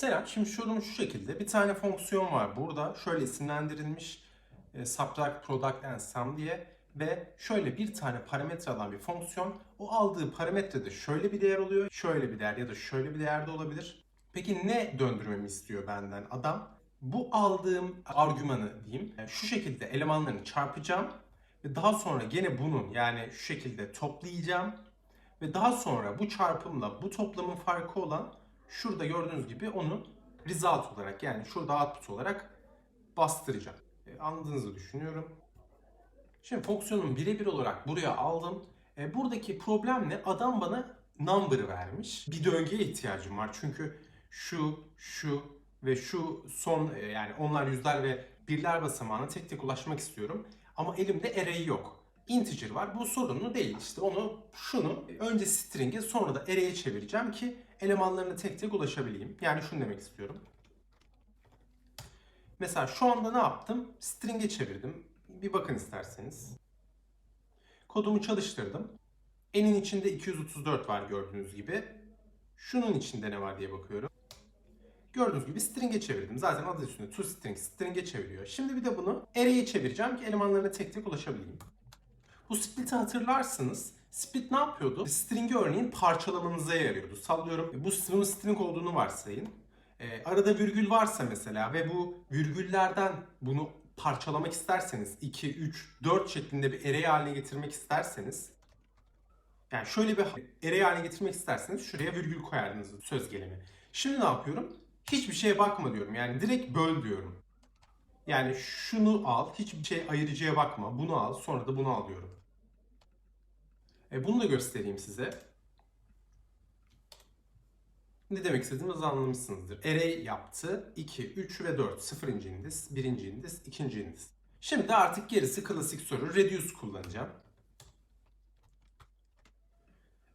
Selam. Şimdi sorun şu şekilde. Bir tane fonksiyon var burada. Şöyle isimlendirilmiş. E, subtract, product and sum diye. Ve şöyle bir tane parametre alan bir fonksiyon. O aldığı parametrede şöyle bir değer oluyor. Şöyle bir değer ya da şöyle bir değer de olabilir. Peki ne döndürmemi istiyor benden adam? Bu aldığım argümanı diyeyim. e, Şu şekilde elemanlarını çarpacağım. Ve daha sonra gene bunun yani şu şekilde toplayacağım. Ve daha sonra bu çarpımla bu toplamın farkı olan şurada gördüğünüz gibi onu result olarak yani şurada output olarak bastıracağım. E, anladığınızı düşünüyorum. Şimdi fonksiyonun birebir olarak buraya aldım. E, buradaki problem ne? Adam bana number vermiş. Bir döngüye ihtiyacım var. Çünkü şu, şu ve şu son e, yani onlar yüzler ve birler basamağına tek tek ulaşmak istiyorum. Ama elimde array yok. Integer var. Bu sorunlu değil. İşte onu şunu önce string'e sonra da array'e çevireceğim ki elemanlarına tek tek ulaşabileyim. Yani şunu demek istiyorum. Mesela şu anda ne yaptım? String'e çevirdim. Bir bakın isterseniz. Kodumu çalıştırdım. N'in içinde 234 var gördüğünüz gibi. Şunun içinde ne var diye bakıyorum. Gördüğünüz gibi string'e çevirdim. Zaten adı üstünde toString string'e çeviriyor. Şimdi bir de bunu array'e çevireceğim ki elemanlarına tek tek ulaşabileyim. Bu split'i hatırlarsınız. Split ne yapıyordu? String'i örneğin parçalamanıza yarıyordu. Sallıyorum bu bunun string olduğunu varsayın. Ee, arada virgül varsa mesela ve bu virgüllerden bunu parçalamak isterseniz 2, 3, 4 şeklinde bir array haline getirmek isterseniz yani şöyle bir array haline getirmek isterseniz şuraya virgül koyardınız söz gelimi. Şimdi ne yapıyorum? Hiçbir şeye bakma diyorum. Yani direkt böl diyorum. Yani şunu al, hiçbir şey ayırıcıya bakma. Bunu al, sonra da bunu al diyorum. E, bunu da göstereyim size. Ne demek istediğimizi anlamışsınızdır. Array yaptı. 2, 3 ve 4. 0. indiz, 1. indiz, 2. indiz. Şimdi artık gerisi klasik soru. Reduce kullanacağım.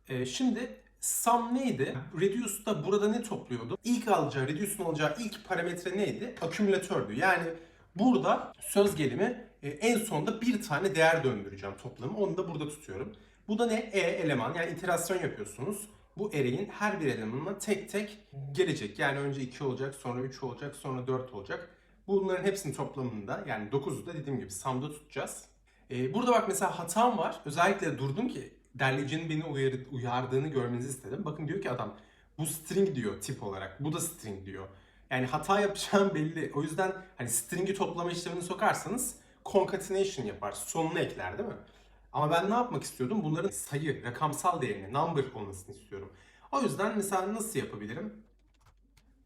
E, şimdi sum neydi? Reduce'da burada ne topluyordu? İlk alacağı, reduce'un alacağı ilk parametre neydi? Akümülatördü. Yani burada söz gelimi en sonunda bir tane değer döndüreceğim toplamı. Onu da burada tutuyorum. Bu da ne? E eleman. Yani iterasyon yapıyorsunuz. Bu array'in her bir elemanına tek tek gelecek. Yani önce 2 olacak, sonra 3 olacak, sonra 4 olacak. Bunların hepsinin toplamında yani 9'u da dediğim gibi sum'da tutacağız. Ee, burada bak mesela hatam var. Özellikle durdum ki derleyicinin beni uyarı, uyardığını görmenizi istedim. Bakın diyor ki adam bu string diyor tip olarak. Bu da string diyor. Yani hata yapacağım belli. O yüzden hani string'i toplama işlemini sokarsanız concatenation yapar. Sonuna ekler değil mi? Ama ben ne yapmak istiyordum? Bunların sayı, rakamsal değerini, number olmasını istiyorum. O yüzden mesela nasıl yapabilirim?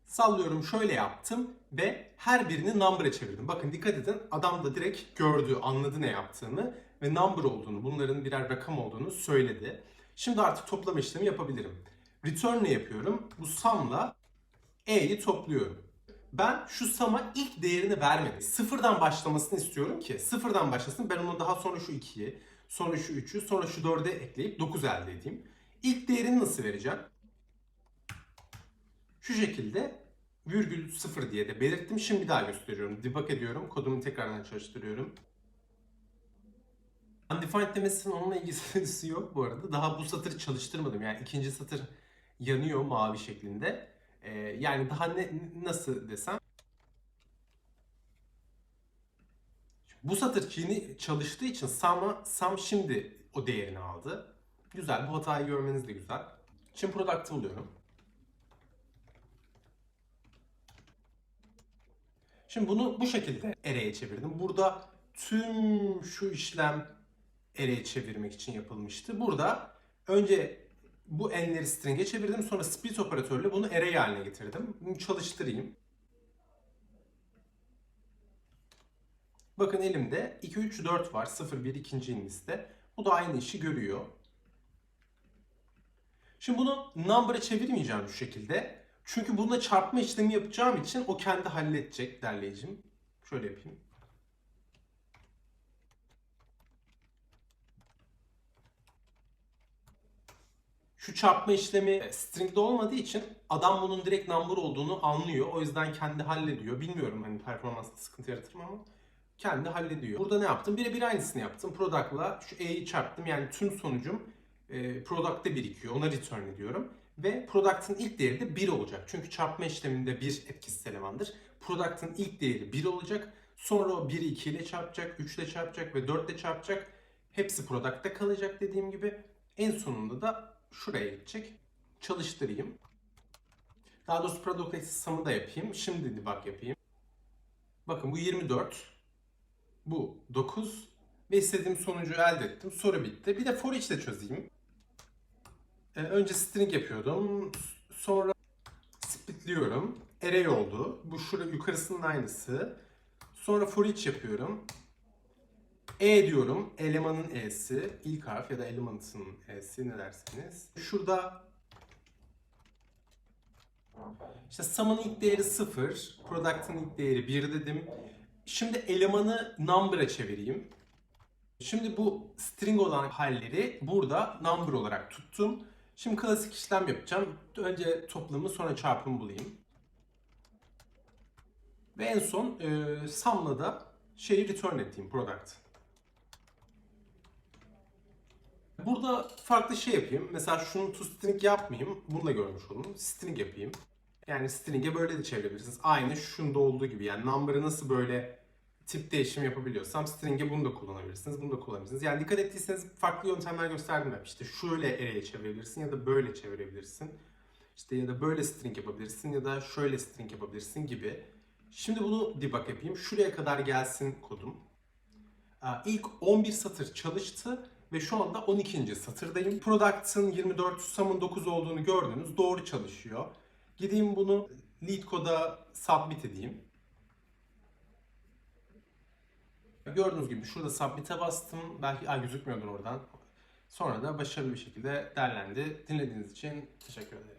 Sallıyorum şöyle yaptım ve her birini number'a çevirdim. Bakın dikkat edin adam da direkt gördü, anladı ne yaptığını ve number olduğunu, bunların birer rakam olduğunu söyledi. Şimdi artık toplama işlemi yapabilirim. Return ne yapıyorum? Bu sum'la e'yi topluyorum. Ben şu sum'a ilk değerini vermedim. Sıfırdan başlamasını istiyorum ki sıfırdan başlasın. Ben onu daha sonra şu 2'yi, sonra şu 3'ü, sonra şu 4'e ekleyip 9 elde edeyim. İlk değerini nasıl vereceğim? Şu şekilde virgül 0 diye de belirttim. Şimdi daha gösteriyorum. Debug ediyorum. Kodumu tekrardan çalıştırıyorum. Undefined demesinin onunla ilgisi yok bu arada. Daha bu satırı çalıştırmadım. Yani ikinci satır yanıyor mavi şeklinde. Ee, yani daha ne nasıl desem bu satır yeni çalıştığı için Sam'a Sam şimdi o değerini aldı. Güzel. Bu hatayı görmeniz de güzel. Şimdi product'ı buluyorum. Şimdi bunu bu şekilde array'e çevirdim. Burada tüm şu işlem array'e çevirmek için yapılmıştı. Burada önce bu n'leri string'e çevirdim. Sonra split operatörle bunu array haline getirdim. Çalıştırayım. Bakın elimde 2, 3, 4 var. 0, 1 ikinci indiste. Bu da aynı işi görüyor. Şimdi bunu number'a çevirmeyeceğim şu şekilde. Çünkü bunda çarpma işlemi yapacağım için o kendi halledecek derleyicim. Şöyle yapayım. Şu çarpma işlemi string'de olmadığı için adam bunun direkt number olduğunu anlıyor. O yüzden kendi hallediyor. Bilmiyorum hani performansta sıkıntı yaratır mı ama kendi hallediyor. Burada ne yaptım? Birebir aynısını yaptım. Product'la şu E'yi çarptım. Yani tüm sonucum e, product'ta birikiyor. Ona return ediyorum. Ve product'ın ilk değeri de 1 olacak. Çünkü çarpma işleminde 1 etkisiz elemandır. Product'ın ilk değeri 1 olacak. Sonra o 1'i 2 ile çarpacak, 3 ile çarpacak ve 4 ile çarpacak. Hepsi product'ta kalacak dediğim gibi. En sonunda da şuraya gidecek. Çalıştırayım. Daha doğrusu product sum'ı da yapayım. Şimdi debug yapayım. Bakın bu 24. Bu 9. Ve istediğim sonucu elde ettim. Soru bitti. Bir de for each de çözeyim. Ee, önce string yapıyordum. Sonra splitliyorum. Array oldu. Bu şurada yukarısının aynısı. Sonra for each yapıyorum. E diyorum. Elemanın E'si. ilk harf ya da element'ın E'si ne dersiniz. Şurada işte sum'ın ilk değeri 0, product'ın ilk değeri 1 dedim. Şimdi elemanı number'a çevireyim. Şimdi bu string olan halleri burada number olarak tuttum. Şimdi klasik işlem yapacağım. Önce toplamı sonra çarpımı bulayım. Ve en son e, sum'la da şeyi return ettiğim product. Burada farklı şey yapayım. Mesela şunu to string yapmayayım. Bunu da görmüş olun. String yapayım. Yani string'e böyle de çevirebilirsiniz. Aynı şunda olduğu gibi. Yani number'ı nasıl böyle tip değişim yapabiliyorsam string'e bunu da kullanabilirsiniz. Bunu da kullanabilirsiniz. Yani dikkat ettiyseniz farklı yöntemler gösterdim hep. İşte şöyle array'e çevirebilirsin ya da böyle çevirebilirsin. İşte ya da böyle string yapabilirsin ya da şöyle string yapabilirsin gibi. Şimdi bunu debug yapayım. Şuraya kadar gelsin kodum. İlk 11 satır çalıştı ve şu anda 12. satırdayım. Product'ın 24, sum'ın 9 olduğunu gördünüz. Doğru çalışıyor. Gideyim bunu lead koda submit edeyim. Gördüğünüz gibi şurada submit'e bastım. Belki ay gözükmüyordur oradan. Sonra da başarılı bir şekilde derlendi. Dinlediğiniz için teşekkür ederim.